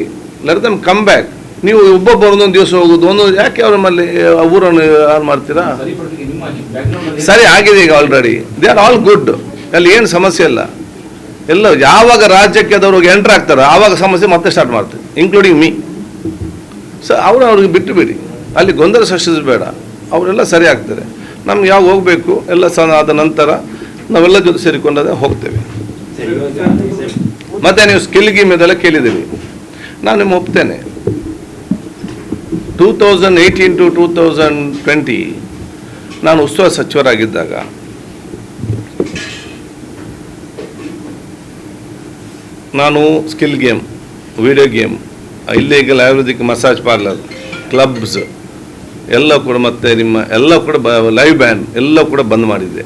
ಲೆಟ್ ದಮ್ ಕಮ್ ಬ್ಯಾಕ್ ನೀವು ಒಬ್ಬೊಬ್ಬ ಒಂದೊಂದು ದಿವಸ ಹೋಗೋದು, ಒಂದೊಂದು ಯಾಕೆ ಅವ್ರ ಮೇಲೆ ಊರನ್ನು ಹಾಳು ಮಾಡ್ತೀರಾ? ಸರಿ, ಆಗಿದೆ ಈಗ already they are all good ಅಲ್ಲಿ ಏನು ಸಮಸ್ಯೆ ಇಲ್ಲ. ಎಲ್ಲ, ಯಾವಾಗ ರಾಜ್ಯಕ್ಕೆ ಅದವ್ರಿಗೆ ಎಂಟ್ರ್ ಆಗ್ತಾರೋ, ಆವಾಗ ಸಮಸ್ಯೆ ಮತ್ತೆ ಸ್ಟಾರ್ಟ್ ಮಾಡ್ತೀವಿ ಇನ್ಕ್ಲೂಡಿಂಗ್ ಮೀ ಸೊ ಅವರು ಅವ್ರಿಗೆ ಬಿಟ್ಟು ಬಿಡಿ. ಅಲ್ಲಿ ಗೊಂದಲ ಸೃಷ್ಟಿಸಬೇಡ. ಅವರೆಲ್ಲ ಸರಿ ಆಗ್ತಾರೆ. ನಮ್ಗೆ ಯಾವಾಗ ಹೋಗಬೇಕು? ಎಲ್ಲ ಸ ಆದ ನಂತರ ನಾವೆಲ್ಲ ಜೊತೆ ಸೇರಿಕೊಂಡಾಗ ಹೋಗ್ತೇವೆ. ಮತ್ತೆ ನೀವು ಸ್ಕಿಲ್ ಗೇಮ್ ಇದೆಲ್ಲ ಕೇಳಿದ್ದೀವಿ ನಾನು ನಿಮ್ಮ ಒಪ್ತೇನೆ. Two thousand eighteen to two thousand twenty ನಾನು ಉಸ್ತುವಾರಿ ಸಚಿವರಾಗಿದ್ದಾಗ ನಾನು skill game video game illegal ayurvedic massage parlour clubs ಎಲ್ಲ ಕೂಡ ಮತ್ತೆ ನಿಮ್ಮ ಎಲ್ಲ ಕೂಡ ಲೈವ್ ಬ್ಯಾನ್ ಎಲ್ಲ ಕೂಡ ಬಂದ್ ಮಾಡಿದ್ದೆ.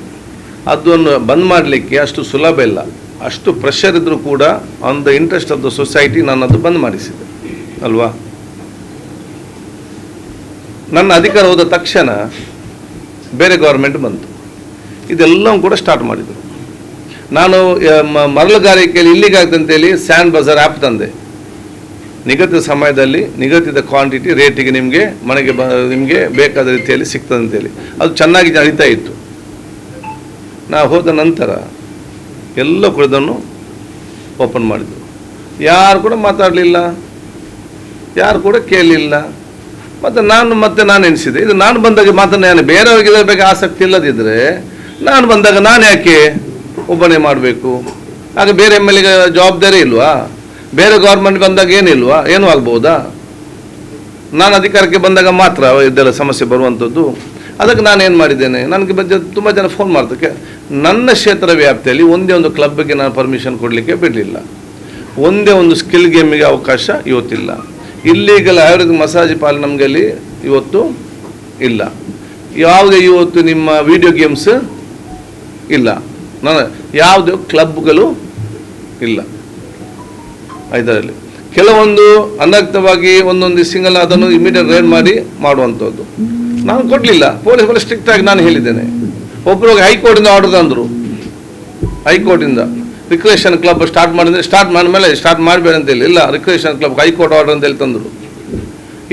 ಅದನ್ನು ಬಂದ್ ಮಾಡಲಿಕ್ಕೆ ಅಷ್ಟು ಸುಲಭ ಇಲ್ಲ. ಅಷ್ಟು ಪ್ರೆಷರ್ ಇದ್ದರೂ ಕೂಡ on the interest of the society ನಾನು ಅದು ಬಂದ್ ಮಾಡಿಸಿದೆ. ಅಲ್ವಾ? ನನ್ನ ಅಧಿಕಾರ ಹೋದ ತಕ್ಷಣ ಬೇರೆ ಗೌರ್ಮೆಂಟ್ ಬಂತು. ಇದೆಲ್ಲವೂ ಕೂಡ ಸ್ಟಾರ್ಟ್ ಮಾಡಿದರು. ನಾನು ಮರಳುಗಾರಿಕೆಯಲ್ಲಿ ಇಲ್ಲಿಗಾಗ್ತಂತೇಳಿ ಸ್ಯಾಂಡ್ ಬಜಾರ್ ಆ್ಯಪ್ ತಂದೆ. ನಿಗದಿತ ಸಮಯದಲ್ಲಿ ನಿಗದಿತ ಕ್ವಾಂಟಿಟಿ ರೇಟಿಗೆ ನಿಮಗೆ ಮನೆಗೆ ಬ, ನಿಮಗೆ ಬೇಕಾದ ರೀತಿಯಲ್ಲಿ ಸಿಗ್ತದೆ ಅಂತೇಳಿ ಅದು ಚೆನ್ನಾಗಿ ನಡೀತಾ ಇತ್ತು. ನಾವು ಹೋದ ನಂತರ ಎಲ್ಲ ಕುಳಿದನ್ನು ಓಪನ್ ಮಾಡಿದ್ರು. ಯಾರು ಕೂಡ ಮಾತಾಡಲಿಲ್ಲ. ಯಾರು ಕೂಡ ಕೇಳಲಿಲ್ಲ. ಮತ್ತು ನಾನು, ಮತ್ತೆ ನಾನು ಎನಿಸಿದೆ ಇದು ನಾನು ಬಂದಾಗ ಮಾತನ್ನ ಬೇರೆಯವ್ರಿಗೆ ಇದರ ಬಗ್ಗೆ ಆಸಕ್ತಿ ಇಲ್ಲದಿದ್ದರೆ ನಾನು ಬಂದಾಗ ನಾನು ಯಾಕೆ ಒಬ್ಬನೇ ಮಾಡಬೇಕು? ಆಗ ಬೇರೆ ಎಂ ಎಲ್ ಎಗೆ ಜವಾಬ್ದಾರಿ ಇಲ್ವಾ? ಬೇರೆ ಗೌರ್ಮೆಂಟ್ ಬಂದಾಗ ಏನಿಲ್ವಾ? ಏನೂ ಆಗ್ಬೋದಾ? ನಾನು ಅಧಿಕಾರಕ್ಕೆ ಬಂದಾಗ ಮಾತ್ರ ಇದೆಲ್ಲ ಸಮಸ್ಯೆ ಬರುವಂಥದ್ದು. ಅದಕ್ಕೆ ನಾನು ಏನು ಮಾಡಿದ್ದೇನೆ? ನನಗೆ ಬಗ್ಗೆ ತುಂಬ ಜನ ಫೋನ್ ಮಾಡ್ತಕ್ಕೆ ನನ್ನ ಕ್ಷೇತ್ರ ವ್ಯಾಪ್ತಿಯಲ್ಲಿ ಒಂದೇ ಒಂದು ಕ್ಲಬ್ಗೆ ನಾನು ಪರ್ಮಿಷನ್ ಕೊಡಲಿಕ್ಕೆ ಬಿಡಲಿಲ್ಲ. ಒಂದೇ ಒಂದು ಸ್ಕಿಲ್ ಗೇಮಿಗೆ ಅವಕಾಶ ಇವತ್ತಿಲ್ಲ. ಇಲ್ಲೀಗಲ್ ಆಯುರ್ವೇದಿಕ್ ಮಸಾಜ್ ಪಾಲ್ ನಮಗೆ ಅಲ್ಲಿ ಇವತ್ತು ಇಲ್ಲ. ಯಾವುದೇ ಇವತ್ತು ನಿಮ್ಮ ವಿಡಿಯೋ ಗೇಮ್ಸ್ ಇಲ್ಲ. ನಾನು ಯಾವುದೇ ಕ್ಲಬ್ಗಳು ಇಲ್ಲ. ಇದರಲ್ಲಿ ಕೆಲವೊಂದು ಅನರ್ಥವಾಗಿ ಒಂದೊಂದು ಸಿಂಗಲ್ ಅದನ್ನು ಇಮಿಡಿಯೇಟ್ ರೇಡ್ ಮಾಡಿ ಮಾಡುವಂಥದ್ದು. ನಾನು ಕೊಡಲಿಲ್ಲ. ಪೊಲೀಸ್ ಬಹಳ ಸ್ಟ್ರಿಕ್ಟಾಗಿ ನಾನು ಹೇಳಿದ್ದೇನೆ. ಒಬ್ಬರು ಹೈಕೋರ್ಟಿಂದ ಆರ್ಡರ್ ತಂದರು. ಹೈಕೋರ್ಟಿಂದ. ರಿಕ್ರಿಯೇಷನ್ ಕ್ಲಬ್ ಸ್ಟಾರ್ಟ್ ಮಾಡಿದ್ರೆ ಸ್ಟಾರ್ಟ್ ಮಾಡಿದ್ಮೇಲೆ ಸ್ಟಾರ್ಟ್ ಮಾಡಬೇಡ ಅಂತ ಹೇಳಿ, ಇಲ್ಲ ರಿಕ್ರಿಯೇಷನ್ ಕ್ಲಬ್ ಹೈಕೋರ್ಟ್ ಆರ್ಡರ್ ಅಂತ ಹೇಳಿ ತಂದರು.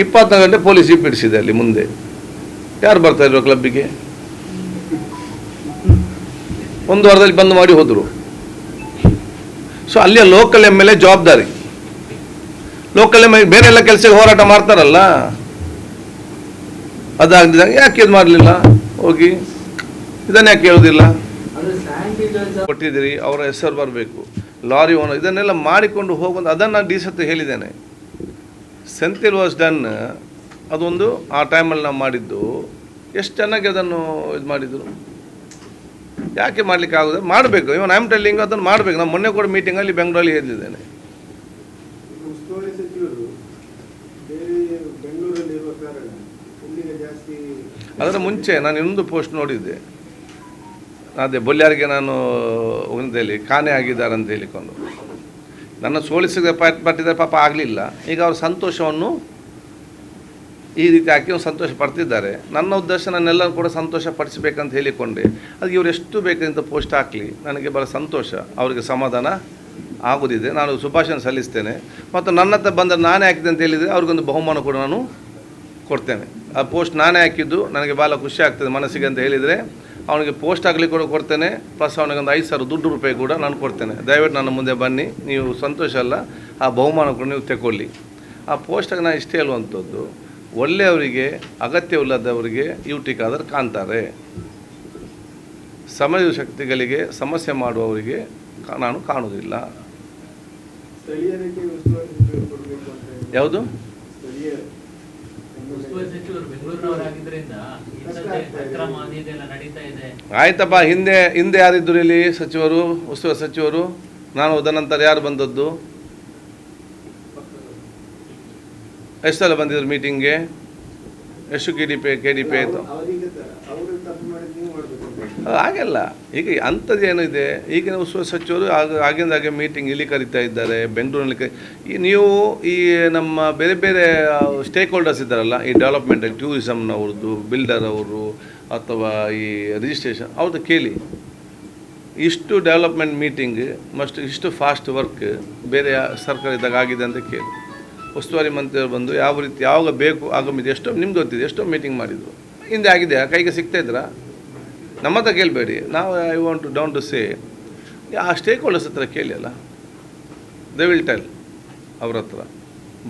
ಇಪ್ಪತ್ತು ಗಂಟೆ ಪೊಲೀಸ್ ಜೀಪ್ ಅಲ್ಲಿ ಮುಂದೆ. ಯಾರು ಬರ್ತಾ ಇದ್ರು ಕ್ಲಬ್ಬಿಗೆ ಒಂದು ವಾರದಲ್ಲಿ ಬಂದ್ ಮಾಡಿ ಹೋದರು. ಸೊ ಅಲ್ಲಿಯ ಲೋಕಲ್ ಎಂ ಎಲ್ ಎ ಜವಾಬ್ದಾರಿ. ಲೋಕಲ್ ಎಂ ಎಲ್ ಬೇರೆ ಎಲ್ಲ ಕೆಲಸಕ್ಕೆ ಹೋರಾಟ ಮಾಡ್ತಾರಲ್ಲ? ಅದಾಗದಿದ್ದಾಗ ಯಾಕೆ ಇದು ಮಾಡಲಿಲ್ಲ? ಹೋಗಿ. ಇದನ್ನ ಯಾಕೆ ಹೇಳೋದಿಲ್ಲ ಕೊಟ್ಟಿದ್ದೀರಿ ಅವರ ಹೆಸರು ಬರಬೇಕು. ಲಾರಿ ಓನರ್ ಇದನ್ನೆಲ್ಲ ಮಾಡಿಕೊಂಡು ಹೋಗುವಂತ ಅದನ್ನು ಡಿ ಸತ್ತು ಹೇಳಿದ್ದೇನೆ. ಸೆಂತಿಲ್ ವಾಸ್ ಡನ್ ಅದೊಂದು ಆ ಟೈಮಲ್ಲಿ ನಾವು ಮಾಡಿದ್ದು. ಎಷ್ಟು ಚೆನ್ನಾಗಿ ಅದನ್ನು ಇದು ಮಾಡಿದರು. ಯಾಕೆ ಮಾಡ್ಲಿಕ್ಕೆ ಆಗೋದು ಮಾಡಬೇಕು. ಇವನ್ ಐ ಆಮ್ ಟೆಲ್ಲಿಂಗ್ ಅದನ್ನು ಮಾಡಬೇಕು. ನಾನು ಮೊನ್ನೆ ಕೂಡ ಮೀಟಿಂಗಲ್ಲಿ ಬೆಂಗಳೂರಲ್ಲಿ ಹೇಳಿದ್ದೇನೆ. ಅದರ ಮುಂಚೆ ನಾನು ಇನ್ನೊಂದು ಪೋಸ್ಟ್ ನೋಡಿದ್ದೆ. ಅದೇ ಬೊಲ್ಯಾರಿಗೆ ನಾನು ಹೇಳಿ ಕಾಣೆ ಆಗಿದ್ದಾರೆ ಅಂತ ಹೇಳಿಕೊಂಡು. ನನ್ನ ಸೋಲಿಸಿದ ಪಟ್ ಪಟ್ಟಿದ್ದಾರೆ, ಪಾಪ ಆಗಲಿಲ್ಲ. ಈಗ ಅವ್ರ ಸಂತೋಷವನ್ನು ಈ ರೀತಿ ಹಾಕಿ ಅವ್ರು ಸಂತೋಷ ಪಡ್ತಿದ್ದಾರೆ. ನನ್ನ ಉದ್ದೇಶ ನನ್ನೆಲ್ಲರೂ ಕೂಡ ಸಂತೋಷ ಪಡಿಸಬೇಕಂತ ಹೇಳಿಕೊಂಡೆ. ಅದಕ್ಕೆ ಇವರು ಎಷ್ಟು ಬೇಕಂತ ಪೋಸ್ಟ್ ಹಾಕಲಿ. ನನಗೆ ಭಾಳ ಸಂತೋಷ. ಅವರಿಗೆ ಸಮಾಧಾನ ಆಗೋದಿದೆ. ನಾನು ಶುಭಾಶಯ ಸಲ್ಲಿಸ್ತೇನೆ. ಮತ್ತು ನನ್ನ ಹತ್ರ ಬಂದರೆ ನಾನೇ ಹಾಕಿದೆ ಅಂತ ಹೇಳಿದರೆ ಅವ್ರಿಗೊಂದು ಬಹುಮಾನ ಕೂಡ ನಾನು ಕೊಡ್ತೇನೆ. ಆ ಪೋಸ್ಟ್ ನಾನೇ ಹಾಕಿದ್ದು. ನನಗೆ ಭಾಳ ಖುಷಿ ಆಗ್ತದೆ ಮನಸ್ಸಿಗೆ ಅಂತ ಹೇಳಿದರೆ. ಅವನಿಗೆ ಪೋಸ್ಟ್ ಆಗಲಿ ಕೂಡ ಕೊಡ್ತೇನೆ. ಪ್ಲಸ್ ಅವನಿಗೆ ಒಂದು ಐದು ಸಾವಿರ ದುಡ್ಡು ರೂಪಾಯಿ ಕೂಡ ನಾನು ಕೊಡ್ತೇನೆ. ದಯವಿಟ್ಟು ನನ್ನ ಮುಂದೆ ಬನ್ನಿ. ನೀವು ಸಂತೋಷ ಅಲ್ಲ. ಆ ಬಹುಮಾನ ಕೂಡ ನೀವು ತಗೊಳ್ಳಿ ಆ ಪೋಸ್ಟಾಗಿ ನಾನು ಇಷ್ಟೇ ಹೇಳುವಂಥದ್ದು ಒಳ್ಳೆಯವರಿಗೆ ಅಗತ್ಯವಿಲ್ಲದವರಿಗೆ ಯೂಟಿಕಾದರೆ ಕಾಣ್ತಾರೆ. ಸಮಯ ಶಕ್ತಿಗಳಿಗೆ ಸಮಸ್ಯೆ ಮಾಡುವವರಿಗೆ ನಾನು ಕಾಣುವುದಿಲ್ಲ. ಯಾವುದು? ಆಯ್ತಪ್ಪ ಹಿಂದೆ ಹಿಂದೆ ಯಾರಿದ್ದರು ಇಲ್ಲಿ ಸಚಿವರು ಉಸ್ತುವಾರಿ ಸಚಿವರು ನಾನು ಹೋದ ನಂತರ ಯಾರು ಬಂದದ್ದು? ಎಷ್ಟು ಸಲ ಬಂದಿದ್ರು ಮೀಟಿಂಗ್ಗೆ ಎಷ್ಟು K D P K D P ಆಯಿತು? ಹಾಗೆಲ್ಲ. ಈಗ ಅಂಥದ್ದು ಏನಿದೆ? ಈಗಿನ ಉಸ್ತುವಾರಿ ಸಚಿವರು ಆಗ ಆಗಿಂದ ಹಾಗೆ ಮೀಟಿಂಗ್ ಇಲ್ಲಿ ಕರೀತಾ ಇದ್ದಾರೆ, ಬೆಂಗಳೂರಿನಲ್ಲಿ ಈ ನೀವು ಈ ನಮ್ಮ ಬೇರೆ ಬೇರೆ ಸ್ಟೇಕ್ ಹೋಲ್ಡರ್ಸ್ ಇದ್ದಾರಲ್ಲ, ಈ ಡೆವಲಪ್ಮೆಂಟಲ್ಲಿ ಟೂರಿಸಮ್ನವ್ರದ್ದು ಬಿಲ್ಡರ್ ಅವರು, ಅಥವಾ ಈ ರಿಜಿಸ್ಟ್ರೇಷನ್ ಅವ್ರದ್ದು ಕೇಳಿ. ಇಷ್ಟು ಡೆವಲಪ್ಮೆಂಟ್ ಮೀಟಿಂಗ್ ಮಸ್ಟ್ ಇಷ್ಟು ಫಾಸ್ಟ್ ವರ್ಕ್ ಬೇರೆ ಸರ್ಕಾರ ಇದ್ದಾಗ ಆಗಿದೆ ಅಂತ ಕೇಳಿ. ಉಸ್ತುವಾರಿ ಮಂತ್ರಿಯವರು ಬಂದು ಯಾವ ರೀತಿ, ಯಾವಾಗ ಬೇಕು, ಆಗಮಿದೆ, ಎಷ್ಟೋ, ನಿಮ್ಗೆ ಗೊತ್ತಿದೆ, ಎಷ್ಟೋ ಮೀಟಿಂಗ್ ಮಾಡಿದ್ರು. ಹಿಂದೆ ಆಗಿದೆ, ಕೈಗೆ ಸಿಗ್ತಾ ಇದ್ರಾ? ನಮ್ಮ ಹತ್ರ ಕೇಳಬೇಡಿ. ನಾವು I want to down to say ಆ ಸ್ಟೇಕ್ ಹೋಲ್ಡರ್ಸ್ ಹತ್ರ ಕೇಳಿ ಅಲ್ಲ? ದೇ ವಿಲ್ ಟೆಲ್ ಅವ್ರ ಹತ್ರ.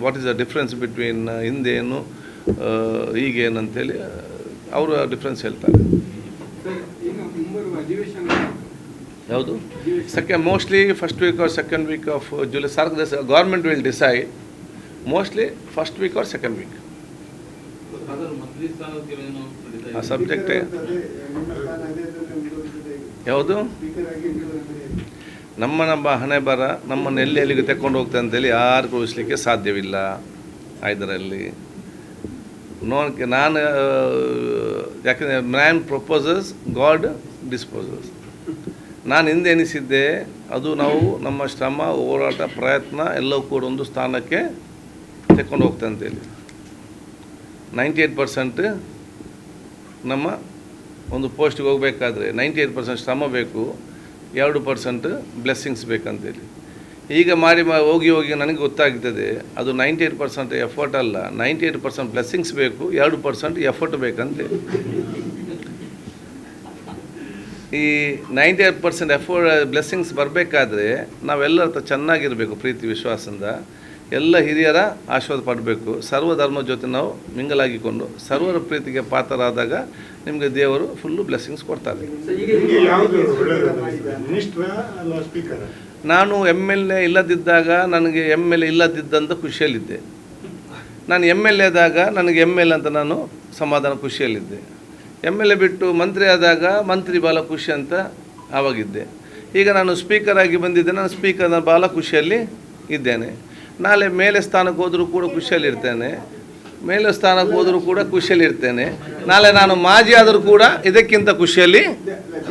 What is the difference between ಹಿಂದೇನು ಆ, ಈಗೇನು ಅಂತೇಳಿ ಅವರು ಡಿಫ್ರೆನ್ಸ್ ಹೇಳ್ತಾರೆ. ಯಾವುದು second mostly first week or second week of July ಸರ್ಕಾರ government will decide mostly first week or second week ಅದರ ಮಂತ್ರಿ ಸ್ಥಾನಕ್ಕೆ ಏನೋ ನಡೀತಾ ಆ ಸಬ್ಜೆಕ್ಟ್ ಯಾವುದು. ನಮ್ಮ ನಮ್ಮ ಹಣೆ ಬರ ನಮ್ಮನ್ನು ಎಲ್ಲಿ ಎಲ್ಲಿಗೆ ತೆಕ್ಕೊಂಡು ಹೋಗ್ತದೆ ಅಂತೇಳಿ ಯಾರು ಕಳಿಸ್ಲಿಕ್ಕೆ ಸಾಧ್ಯವಿಲ್ಲ ಇದರಲ್ಲಿ ನೋಡಕ್ಕೆ ನಾನು ಯಾಕಂದರೆ ಮ್ಯಾನ್ ಪ್ರಪೋಸಸ್ ಗಾಡ್ ಡಿಸ್ಪೋಸಸ್ ನಾನು ಹಿಂದೆ ಎನಿಸಿದ್ದೆ, ಅದು ನಾವು ನಮ್ಮ ಶ್ರಮ, ಹೋರಾಟ, ಪ್ರಯತ್ನ ಎಲ್ಲವೂ ಕೂಡ ಒಂದು ಸ್ಥಾನಕ್ಕೆ ತೆಕ್ಕೊಂಡು ಹೋಗ್ತದೆ ಅಂತೇಳಿ. ನೈಂಟಿ ಏಯ್ಟ್ ಪರ್ಸೆಂಟ್ ನಮ್ಮ ಒಂದು ಪೋಸ್ಟಿಗೆ ಹೋಗಬೇಕಾದ್ರೆ ನೈಂಟಿ ಏಯ್ಟ್ ಪರ್ಸೆಂಟ್ ಶ್ರಮ ಬೇಕು, ಎರಡು ಪರ್ಸೆಂಟ್ ಬ್ಲೆಸ್ಸಿಂಗ್ಸ್ ಬೇಕಂತೇಳಿ. ಈಗ ಮಾಡಿ ಮಾ, ಹೋಗಿ ಹೋಗಿ ನನಗೆ ಗೊತ್ತಾಗ್ತದೆ, ಅದು ನೈಂಟಿ ಏಯ್ಟ್ ಪರ್ಸೆಂಟ್ ಎಫರ್ಟ್ ಅಲ್ಲ, ನೈಂಟಿ ಏಯ್ಟ್ ಪರ್ಸೆಂಟ್ ಬ್ಲೆಸ್ಸಿಂಗ್ಸ್ ಬೇಕು, ಎರಡು ಪರ್ಸೆಂಟ್ ಎಫರ್ಟ್ ಬೇಕಂತೆ ಈ ninety eight percent effort blessings ಬರಬೇಕಾದ್ರೆ ನಾವೆಲ್ಲರ ಚೆನ್ನಾಗಿರಬೇಕು, ಪ್ರೀತಿ, ವಿಶ್ವಾಸದಿಂದ. ಎಲ್ಲ ಹಿರಿಯರ ಆಶೀರ್ವಾದ ಪಡಬೇಕು. ಸರ್ವಧರ್ಮದ ಜೊತೆ ನಾವು ಮಿಂಗಲಾಗಿಕೊಂಡು ಸರ್ವರ ಪ್ರೀತಿಗೆ ಪಾತ್ರರಾದಾಗ ನಿಮಗೆ ದೇವರು ಫುಲ್ಲು ಬ್ಲೆಸ್ಸಿಂಗ್ಸ್ ಕೊಡ್ತಾರೆ. ನಾನು ಎಂ ಎಲ್ ಎ ಇಲ್ಲದಿದ್ದಾಗ ನನಗೆ ಎಂ ಎಲ್ ಎ ಇಲ್ಲದಿದ್ದಂತ ಖುಷಿಯಲ್ಲಿದ್ದೆ. ನಾನು ಎಂ ಎಲ್ ಎದಾಗ ನನಗೆ ಎಂ ಎಲ್ ಅಂತ ನಾನು ಸಮಾಧಾನ ಖುಷಿಯಲ್ಲಿದ್ದೆ. ಎಂ ಎಲ್ ಎ ಬಿಟ್ಟು ಮಂತ್ರಿ ಆದಾಗ ಮಂತ್ರಿ ಭಾಳ ಖುಷಿ ಅಂತ ಆವಾಗಿದ್ದೆ. ಈಗ ನಾನು ಸ್ಪೀಕರ್ ಆಗಿ ಬಂದಿದ್ದೆ. ನಾನು ಸ್ಪೀಕರ್ನ ಭಾಳ ಖುಷಿಯಲ್ಲಿ ಇದ್ದೇನೆ. ನಾಳೆ ಮೇಲೆ ಸ್ಥಾನಕ್ಕೆ ಹೋದರೂ ಕೂಡ ಖುಷಿಯಲ್ಲಿರ್ತೇನೆ ಮೇಲೆ ಸ್ಥಾನಕ್ಕೆ ಹೋದರೂ ಕೂಡ ಖುಷಿಯಲ್ಲಿರ್ತೇನೆ ನಾಳೆ ನಾನು ಮಾಜಿ ಆದರೂ ಕೂಡ ಇದಕ್ಕಿಂತ ಖುಷಿಯಲ್ಲಿ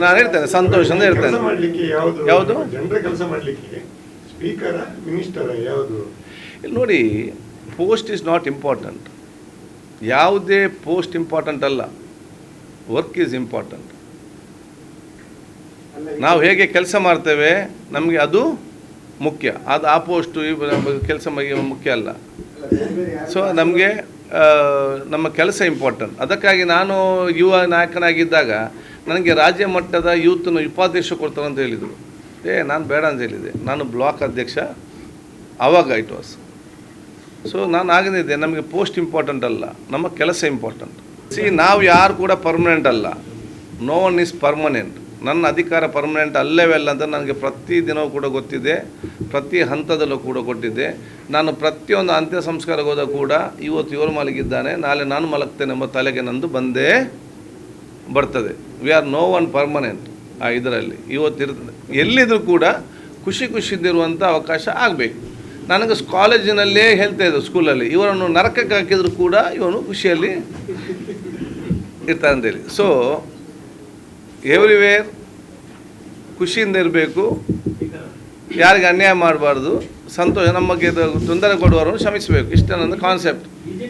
ನಾನು ಇರ್ತೇನೆ ಸಂತೋಷದಿಂದ ಇರ್ತೇನೆ. ಯಾವುದು? ಯಾವುದು? ಕೆಲಸ ಮಾಡ್ಲಿಕ್ಕೆ ಸ್ಪೀಕರ್ ಮಿನಿಸ್ಟರ್ ಯಾವುದು? ಇಲ್ಲಿ ನೋಡಿ ಪೋಸ್ಟ್ ಈಸ್ ನಾಟ್ ಇಂಪಾರ್ಟೆಂಟ್. ಯಾವುದೇ ಪೋಸ್ಟ್ ಇಂಪಾರ್ಟೆಂಟ್ ಅಲ್ಲ. Work is important. ನಾವು ಹೇಗೆ ಕೆಲಸ ಮಾಡ್ತೇವೆ ನಮಗೆ ಅದು ಮುಖ್ಯ. ಅದು ಆ ಪೋಸ್ಟು ಕೆಲಸ ಮುಖ್ಯ ಅಲ್ಲ. ಸೊ ನಮಗೆ ನಮ್ಮ ಕೆಲಸ ಇಂಪಾರ್ಟೆಂಟ್ ಅದಕ್ಕಾಗಿ ನಾನು ಯುವ ನಾಯಕನಾಗಿದ್ದಾಗ ನನಗೆ ರಾಜ್ಯ ಮಟ್ಟದ ಯೂತ್ನ ಉಪಾಧ್ಯಕ್ಷ ಕೊಡ್ತಾರೆ ಅಂತ ಹೇಳಿದರು. ಏ, ನಾನು ಬೇಡ ಅಂತ ಹೇಳಿದೆ ನಾನು ಬ್ಲಾಕ್ ಅಧ್ಯಕ್ಷ. ಆವಾಗ ಇಟ್ ವಾಸ್ ಸೊ ನಾನು ಆಗನಿದ್ದೆ ನಮಗೆ ಪೋಸ್ಟ್ ಇಂಪಾರ್ಟೆಂಟ್ ಅಲ್ಲ. ನಮ್ಮ ಕೆಲಸ ಇಂಪಾರ್ಟೆಂಟ್ ಸಿ ನಾವು ಯಾರು ಕೂಡ ಪರ್ಮನೆಂಟ್ ಅಲ್ಲ. ನೋ ಒನ್ ಈಸ್ ಪರ್ಮನೆಂಟ್ ನನ್ನ ಅಧಿಕಾರ ಪರ್ಮನೆಂಟ್ ಅಲ್ಲೇವೇ ಅಲ್ಲ ಅಂತ ನನಗೆ ಪ್ರತಿ ದಿನವೂ ಕೂಡ ಗೊತ್ತಿದೆ, ಪ್ರತಿ ಹಂತದಲ್ಲೂ ಕೂಡ ಕೊಟ್ಟಿದ್ದೆ ನಾನು ಪ್ರತಿಯೊಂದು ಅಂತ್ಯ ಸಂಸ್ಕಾರಕ್ಕೆ ಹೋದಾಗ ಕೂಡ ಇವತ್ತು ಇವರು ಮಲಗಿದ್ದಾನೆ, ನಾಳೆ ನಾನು ಮಲಗ್ತೇನೆ ಎಂಬ ತಲೆಗೆ ನಂದು ಬಂದೇ ಬರ್ತದೆ. We are no one permanent ಆ ಇದರಲ್ಲಿ. ಇವತ್ತು ಇರ್ತದೆ ಎಲ್ಲಿದ್ರೂ ಕೂಡ ಖುಷಿ ಖುಷಿದಿರುವಂಥ ಅವಕಾಶ ಆಗಬೇಕು. ನನಗೆ ಕಾಲೇಜಿನಲ್ಲೇ ಹೇಳ್ತಾ ಇದ್ದರು ಸ್ಕೂಲಲ್ಲಿ ಇವರನ್ನು ನರಕಕ್ಕೆ ಹಾಕಿದರೂ ಕೂಡ ಇವನು ಖುಷಿಯಲ್ಲಿ ಇರ್ತಾನೆ ಅಂತೇಳಿ ಸೊ ಎವ್ರಿವೇರ್ ಖುಷಿಯಿಂದ ಇರಬೇಕು. ಯಾರಿಗೆ ಅನ್ಯಾಯ ಮಾಡಬಾರ್ದು, ಸಂತೋಷ ನಮ್ಮ ಬಗ್ಗೆ ತೊಂದರೆ ಕೊಡುವವರನ್ನು ಶ್ರಮಿಸಬೇಕು ಇಷ್ಟೇ ನನ್ನ ಕಾನ್ಸೆಪ್ಟ್